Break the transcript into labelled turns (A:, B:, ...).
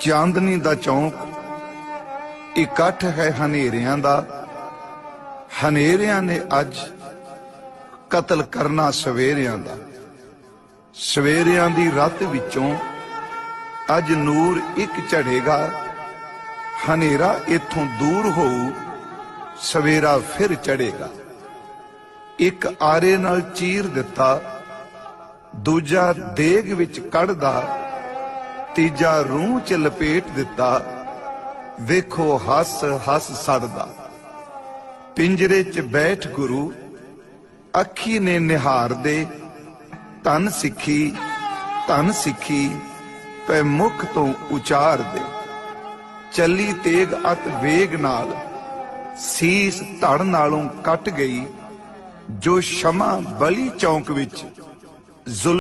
A: ਚਾਂਦਨੀ ਦਾ ਚੌਂਕ ਇਕੱਠ ਹੈ ਹਨੇਰਿਆਂ ਦਾ। ਹਨੇਰਿਆਂ ਨੇ ਅੱਜ ਕਤਲ ਕਰਨਾ ਸਵੇਰਿਆਂ ਦਾ। ਸਵੇਰਿਆਂ ਦੀ ਰਾਤ ਵਿੱਚੋਂ ਅੱਜ ਨੂਰ ਇੱਕ ਝੜੇਗਾ ਹਨੇਰਾ ਇਥੋਂ ਦੂਰ ਹੋਊ, ਸਵੇਰਾ ਫਿਰ ਚੜੇਗਾ ਇੱਕ ਆਰੇ ਨਾਲ ਚੀਰ ਦਿੱਤਾ, ਦੂਜਾ ਦੇਗ ਵਿੱਚ ਕੱਢਦਾ ਤੀਜਾ ਰੂਹ ਚ ਲਪੇਟ ਦਿੱਤਾ। ਵੇਖੋ ਹੱਸ ਹੱਸ ਸੜਦਾ। ਪਿੰਜਰੇ 'ਚ ਬੈਠ ਗੁਰੂ, ਅੱਖੀ ਨੇ ਨਿਹਾਰ ਦੇ। ਧਨ ਸਿੱਖੀ ਧਨ ਸਿੱਖੀ, ਪੈ ਮੁਖ ਤੋਂ ਉਚਾਰ ਦੇ। ਚੱਲੀ ਤੇਗ ਅਤ ਵੇਗ ਨਾਲ, ਸੀਸ ਧੜ ਨਾਲੋਂ ਕੱਟ ਗਈ। ਜੋ ਸ਼ਮਾ ਬਲੀ ਚੌਂਕ ਵਿੱਚ ਜ਼ੁਲ